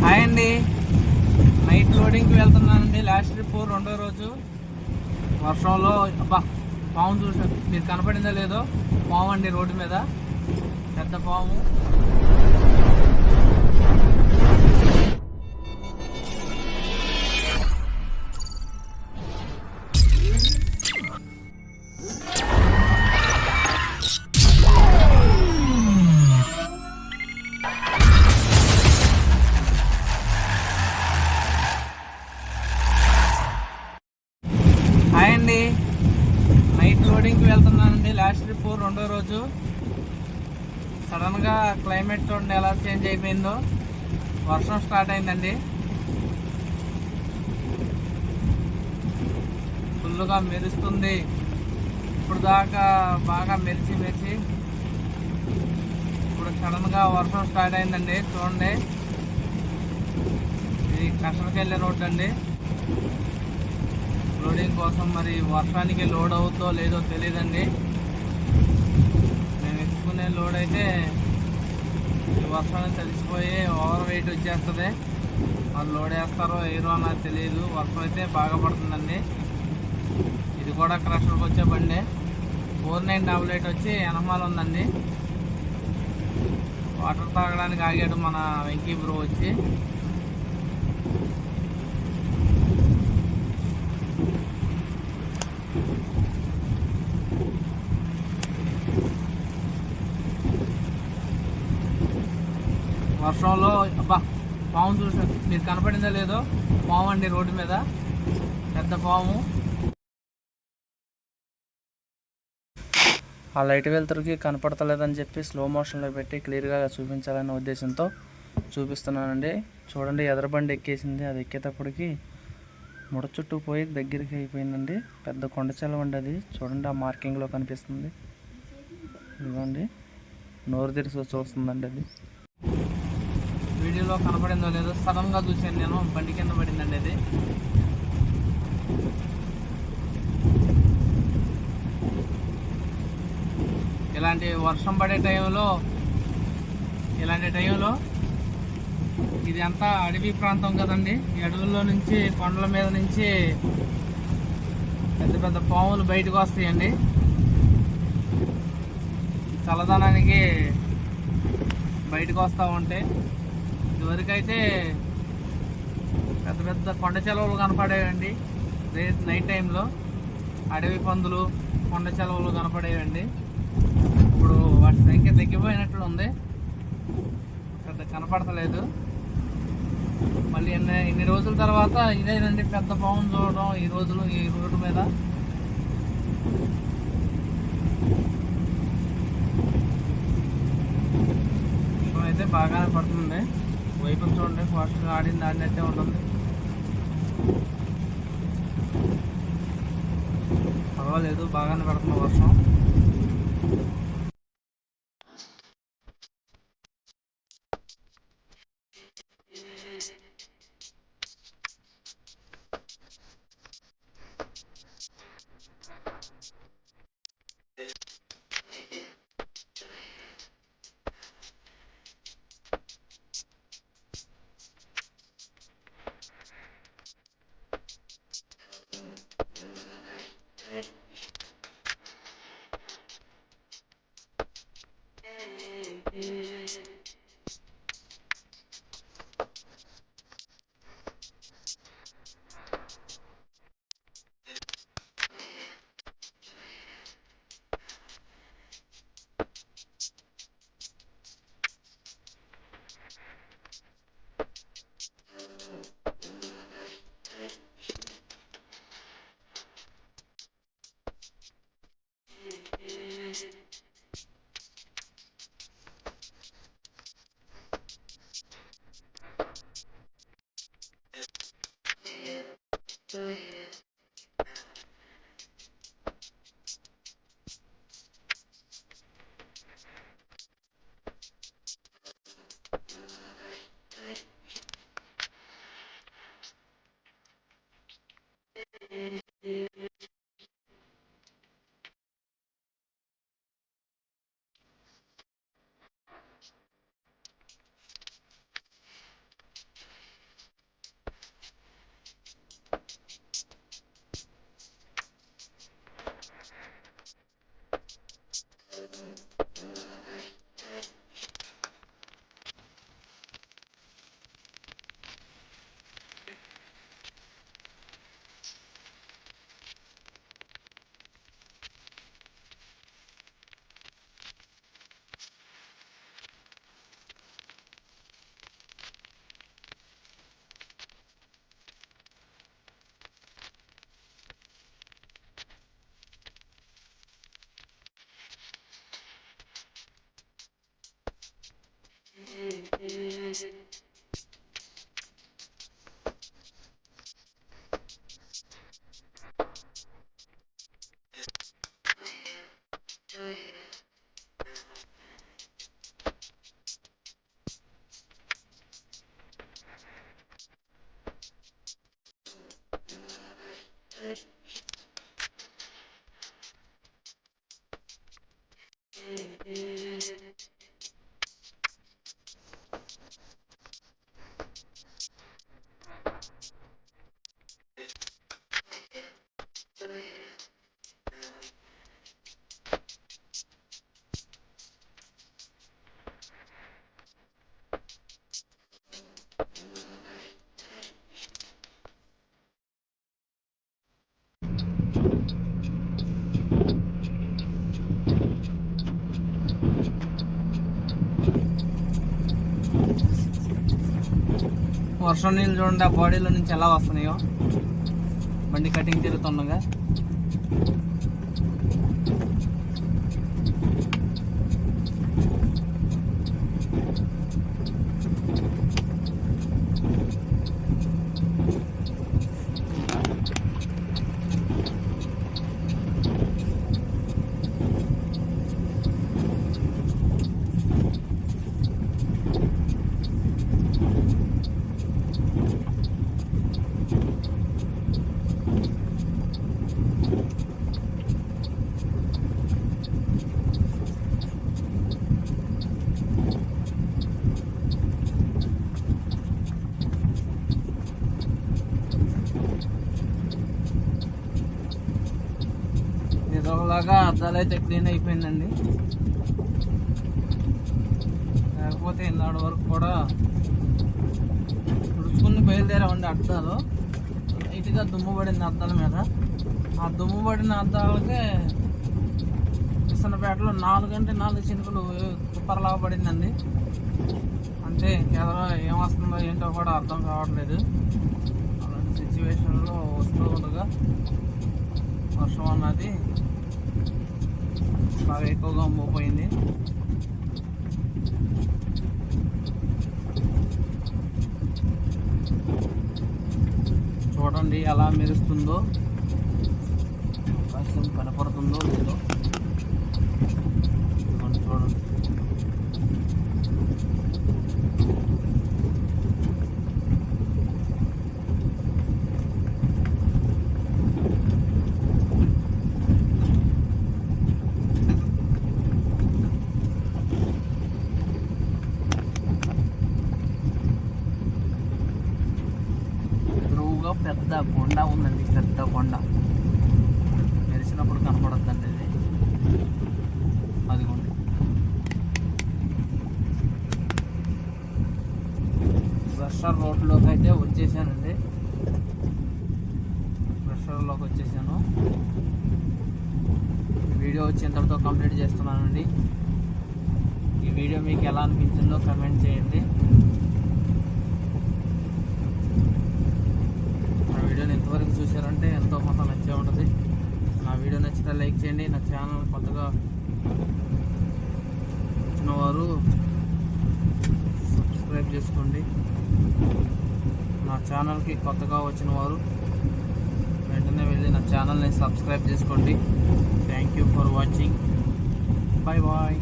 Hi అండి. Night లోడింగ్కి వెళ్తున్నానండి. లాస్ట్ ట్రిప్ రెండో రోజు. వర్షంలో అబ్బా పాము చూసారు మీరు కనపడిందో లేదో? పాము అండి రోడ్డు మీద. పెద్ద పాము. హాయ్ అండి నైట్ లోడింగ్కి వెళ్తున్నానండి. లాస్ట్ ట్రిప్ రెండో రోజు. సడన్గా క్లైమేట్ చూడండి ఎలా చేంజ్ అయిపోయిందో. వర్షం స్టార్ట్ అయిందండి. ఫుల్గా మెరుస్తుంది. ఇప్పుడు దాకా బాగా మెరిచి మెరిచి ఇప్పుడు సడన్గా వర్షం స్టార్ట్ అయిందండి. చూడండి. ఇది కష్టకి వెళ్ళే రోడ్ అండి. లోడింగ్ కోసం మరి వర్షానికి లోడ్ అవుతుందో లేదో తెలియదండి మేము ఎక్కుకునే లోడ్ అయితే ఈ వర్షానికి తడిసిపోయి ఓవర్ వెయిట్ వచ్చేస్తుంది. వాళ్ళు లోడ్ వేస్తారో వేయరో అన్నది తెలియదు వర్షం అయితే బాగా పడుతుందండి. ఇది కూడా క్రషర్కి వచ్చే బండి. ఫోర్ నైన్ డబుల్ ఎయిట్ వచ్చి ఎనమాల ఉందండి. వాటర్ తాగడానికి ఆగాడు మన వెంకీ బ్రో వచ్చి. వర్షంలో అబ్బా పాము చూసారు మీరు కనపడిందో లేదో పాము అండి రోడ్డు మీద. పెద్ద పాము. ఆ లైట్ వెళ్తురికి కనపడతలేదని చెప్పి స్లో మోషన్లో పెట్టి క్లియర్గా చూపించాలనే ఉద్దేశంతో చూపిస్తున్నానండి. చూడండి ఎదరబండి ఎక్కేసింది. అది ఎక్కేటప్పటికి ముడ చుట్టూ పోయి దగ్గరికి అయిపోయిందండి. పెద్ద కొండ చెలవండి అది. చూడండి ఆ మార్కింగ్లో కనిపిస్తుంది. ఇదిగోండి నోరు తెరిచి చూస్తుందండి అది. వీడియోలో కనపడిందో లేదో సడన్గా నేను బండి కింద పడిందండి అది. ఇలాంటి వర్షం పడే టైంలో ఇలాంటి టైంలో ఇది అంతా అడవి ప్రాంతం కదండి. ఈ అడవుల్లో నుంచి కొండల మీద నుంచి పెద్ద పెద్ద పాములు బయటకు వస్తాయండి. చల్లదనానికి బయటకు వస్తూ ఉంటే ఇదివరకైతే పెద్ద పెద్ద కొండ చెలవులు కనపడేవండి. నైట్ టైంలో అడవి పందులు కొండ చెలవులు కనపడేవండి. ఇప్పుడు వాటి సంఖ్య తగ్గిపోయినట్లు ఉంది. పెద్ద కనపడతలేదు. మళ్ళీ ఎన్ని ఇన్ని రోజుల తర్వాత ఇదేనండి పెద్ద పాము చూడడం ఈ రోజులు ఈ రోడ్డు మీద. అయితే బాగానే పడుతుంది. వైపు చూడండి ఫాస్ట్గా ఆడింది ఆడినట్టే ఉంటుంది. పర్వాలేదు బాగానే పడుతుంది వర్షం. Thank you. వర్షం నీళ్ళు చూడండి ఆ బాడీలో నుంచి ఎలా వస్తున్నాయో. బండి కటింగ్ తిరుగుతుండగా. బాగా అద్దాలు అయితే క్లీన్ అయిపోయిందండి. లేకపోతే ఇన్నాడు వరకు కూడా తుడుచుకుని బయలుదేరామండి అద్దాలు. లైట్గా దుమ్ము పడింది అద్దాల మీద. ఆ దుమ్ము పడిన అద్దాలకే కిసనపేటలో నాలుగంటే నాలుగు చినుకులు తుప్పరలాగా పడిందండి అంటే ఎదర ఏమొస్తుందో ఏంటో కూడా అర్థం కావట్లేదు. అలాంటి సిచ్యువేషన్లో వస్తూ ఉండగా వర్షం అన్నది బాగా ఎక్కువగా మోపోయింది చూడండి ఎలా మెరుస్తుందో అవకాశం కనపడుతుందో లేదో. చూడండి ఎదురుగా పెద్ద కొండ ఉందండి పెద్ద కొండ మెరిసినప్పుడు కనపడద్దండి ఇది అదిగోండి బ్రషర్ రోడ్లోకి అయితే వచ్చేసానండి. బ్రషర్లోకి వచ్చేసాను. వీడియో వచ్చేంతటితో కంప్లీట్ చేస్తున్నానండి. ఈ వీడియో మీకు ఎలా అనిపించిందో కమెంట్ చేయండి. నా వీడియోని ఎంతవరకు చూశారంటే ఎంతో కొంత నచ్చే ఉంటుంది. నా వీడియో నచ్చితే లైక్ చేయండి. నా ఛానల్ కొత్తగా వచ్చిన వారు సబ్స్క్రైబ్ చేసుకోండి. నా ఛానల్కి కొత్తగా వచ్చిన వారు వెంటనే వెళ్ళి నా ఛానల్ని సబ్స్క్రైబ్ చేసుకోండి. Thank you for watching bye bye